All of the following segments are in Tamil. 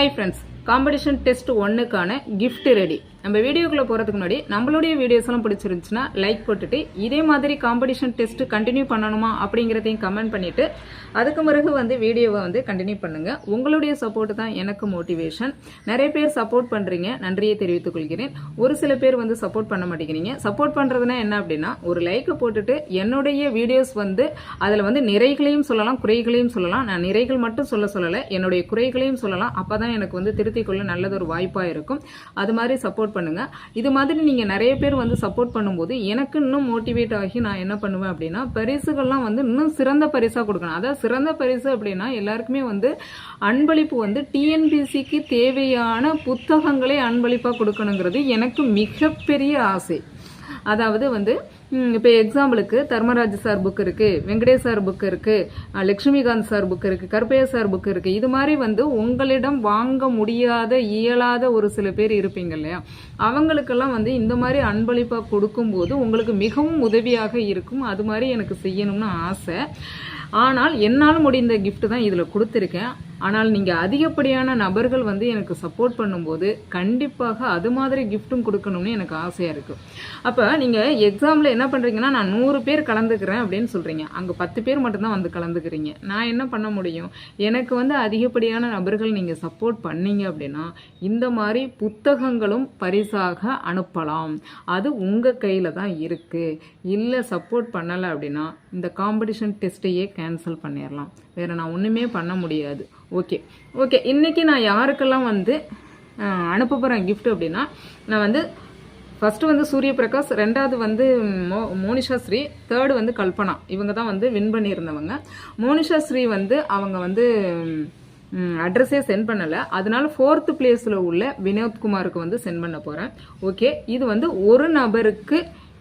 ஹாய் ஃப்ரெண்ட்ஸ் காம்படிஷன் டெஸ்ட் ஒன்றுக்கான கிஃப்ட் ரெடி நம்ம வீடியோக்குள்ளே போகிறதுக்கு முன்னாடி நம்மளுடைய வீடியோஸ் எல்லாம் பிடிச்சிருந்துச்சுன்னா லைக் போட்டுட்டு இதே மாதிரி காம்படிஷன் டெஸ்ட் கண்டினியூ பண்ணணுமா அப்படிங்கிறதையும் கமெண்ட் பண்ணிட்டு அதுக்கு பிறகு வந்து வீடியோவை வந்து கண்டினியூ பண்ணுங்க. உங்களுடைய சப்போர்ட் தான் எனக்கு மோட்டிவேஷன் நிறைய பேர் சப்போர்ட் பண்ணுறீங்க நன்றியை தெரிவித்துக் கொள்கிறேன். ஒரு சில பேர் வந்து சப்போர்ட் பண்ண மாட்டேங்கிறீங்க. சப்போர்ட் பண்ணுறதுனா என்ன அப்படின்னா ஒரு லைக்கை போட்டுட்டு என்னுடைய வீடியோஸ் வந்து அதில் வந்து நிறைகளையும் சொல்லலாம் குறைகளையும் சொல்லலாம். நான் நிறைகள் மட்டும் சொல்ல சொல்லலை என்னுடைய குறைகளையும் சொல்லலாம். அப்பதான் எனக்கு வந்து திருத்தி கொள்ள நல்லது ஒரு வாய்ப்பாக இருக்கும். அது மாதிரி சப்போர்ட் பண்ணுங்கள் இது மாதிரி நீங்கள் நிறைய பேர் வந்து சப்போர்ட் பண்ணும்போது எனக்கு இன்னும் மோட்டிவேட் ஆகி நான் என்ன பண்ணுவேன் அப்படின்னா பரிசுகள்லாம் வந்து இன்னும் சிறந்த பரிசாக கொடுக்கணும். அதாவது சிறந்த பரிசு அப்படின்னா எல்லாருக்குமே வந்து அன்பளிப்பு வந்து டிஎன்பிசிக்கு தேவையான புத்தகங்களே அன்பளிப்பாக கொடுக்கணுங்கிறது எனக்கு மிகப்பெரிய ஆசை. அதாவது வந்து இப்போ எக்ஸாம்பிளுக்கு தர்மராஜ் சார் புக் இருக்குது வெங்கடேஷ் சார் புக் இருக்குது லக்ஷ்மிகாந்த் சார் புக் இருக்குது கருப்பையா சார் புக் இருக்குது இது மாதிரி வந்து உங்களிடம் வாங்க முடியாத இயலாத ஒரு சில பேர் இருப்பீங்க இல்லையா? அவங்களுக்கெல்லாம் வந்து இந்த மாதிரி அன்பளிப்பாக கொடுக்கும்போது உங்களுக்கு மிகவும் உதவியாக இருக்கும். அது மாதிரி எனக்கு செய்யணும்னு ஆசை. ஆனால் என்னால் முடிந்த கிஃப்ட் தான் இதில் கொடுத்துருக்கேன். ஆனால் நீங்கள் அதிகப்படியான நபர்கள் வந்து எனக்கு சப்போர்ட் பண்ணும்போது கண்டிப்பாக அது மாதிரி கிஃப்ட்டும் கொடுக்கணும்னு எனக்கு ஆசையாக இருக்குது அப்போ நீங்கள் எக்ஸாமில் என்ன பண்ணுறீங்கன்னா நான் நூறு பேர் கலந்துக்கிறேன் அப்படின்னு சொல்கிறீங்க அங்கே பத்து பேர் மட்டும்தான் வந்து கலந்துக்கிறீங்க. நான் என்ன பண்ண முடியும்? எனக்கு வந்து அதிகப்படியான நபர்கள் நீங்கள் சப்போர்ட் பண்ணீங்க அப்படின்னா இந்த மாதிரி புத்தகங்களும் பரிசாக அனுப்பலாம். அது உங்கள் கையில் தான் இருக்குது இல்லை சப்போர்ட் பண்ணலை அப்படின்னா இந்த காம்படிஷன் டெஸ்ட்டையே கேன்சல் பண்ணிடலாம் வேறு நான் ஒன்றுமே பண்ண முடியாது. ஓகே ஓகே இன்றைக்கி நான் யாருக்கெல்லாம் வந்து அனுப்ப போகிறேன் கிஃப்ட் அப்படின்னா நான் வந்து ஃபர்ஸ்ட் வந்து சூரிய பிரகாஷ் ரெண்டாவது வந்து மோ மோனிஷா ஸ்ரீ தேர்டு வந்து கல்பனா. இவங்க தான் வந்து வின் பண்ணியிருந்தவங்க. மோனிஷா ஸ்ரீ வந்து அவங்க வந்து அட்ரஸே சென்ட் பண்ணலை. அதனால ஃபோர்த்து பிளேஸில் உள்ள வினோத்குமாருக்கு வந்து சென்ட் பண்ண போகிறேன் ஓகே இது வந்து ஒரு நபருக்கு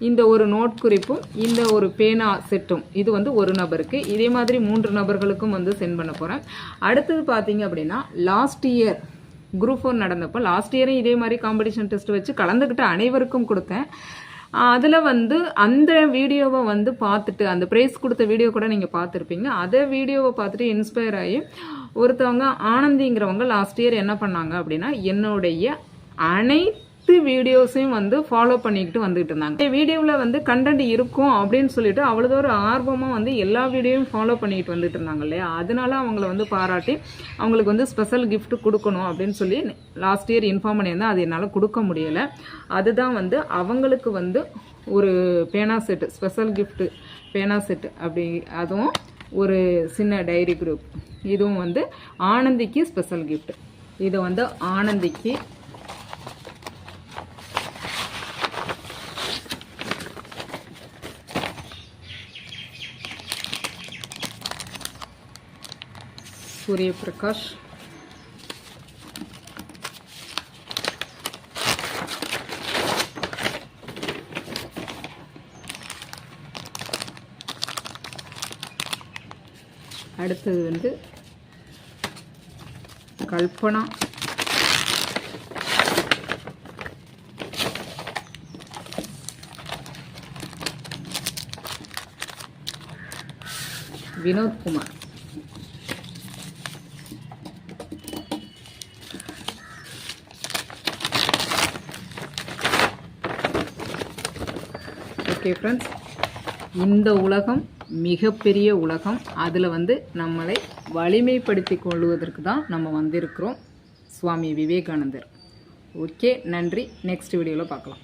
இந்த ஒரு நோட் குறிப்பும் இந்த ஒரு பேனா செட்டும். இது வந்து ஒரு நபருக்கு. இதே மாதிரி மூன்று நபர்களுக்கும் வந்து சென்ட் பண்ண போகிறேன் அடுத்தது பார்த்தீங்க அப்படின்னா லாஸ்ட் இயர் குரூப் ஃபோர் நடந்தப்போ லாஸ்ட் இயரும் இதே மாதிரி காம்படிஷன் டெஸ்ட் வச்சு கலந்துக்கிட்ட அனைவருக்கும் கொடுத்தேன். அதில் வந்து அந்த வீடியோவை வந்து பார்த்துட்டு அந்த ப்ரைஸ் கொடுத்த வீடியோ கூட நீங்கள் பார்த்துருப்பீங்க. அதை வீடியோவை பார்த்துட்டு இன்ஸ்பயர் ஆகி ஒருத்தவங்க ஆனந்திங்கிறவங்க லாஸ்ட் இயர் என்ன பண்ணாங்க அப்படின்னா என்னுடைய அனைத்து வீடியோஸையும் வந்து ஃபாலோ பண்ணிக்கிட்டு வந்துட்டு இருந்தாங்க. வீடியோவில் வந்து கண்டென்ட் இருக்கும் அப்படின்னு சொல்லிட்டு அவ்வளோ ஒரு ஆர்வமாக வந்து எல்லா வீடியோவும் ஃபாலோ பண்ணிக்கிட்டு வந்துட்டு இருந்தாங்க இல்லையா? அதனால அவங்கள வந்து பாராட்டி அவங்களுக்கு வந்து ஸ்பெஷல் கிஃப்ட் கொடுக்கணும் அப்படின்னு சொல்லி லாஸ்ட் இயர் இன்ஃபார்ம் பண்ணியிருந்தேன் அது என்னால் கொடுக்க முடியலை. அதுதான் வந்து அவங்களுக்கு வந்து ஒரு பேனா செட்டு ஸ்பெஷல் கிஃப்ட்டு பேனா செட்டு அப்படி அதுவும் ஒரு சின்ன டைரி குரூப் இதுவும் வந்து ஆனந்திக்கு ஸ்பெஷல் கிஃப்ட் இது வந்து ஆனந்திக்கு சூரிய பிரகாஷ் அடுத்தது வந்து கல்பனா. வினோத்குமார் ஓகே ஃப்ரெண்ட்ஸ் இந்த உலகம் மிகப்பெரிய உலகம். அதில் வந்து நம்மளை வலிமைப்படுத்தி கொள்வதற்கு தான் நம்ம வந்திருக்கிறோம். சுவாமி விவேகானந்தர். ஓகே நன்றி. நெக்ஸ்ட் வீடியோவில் பார்க்கலாம்.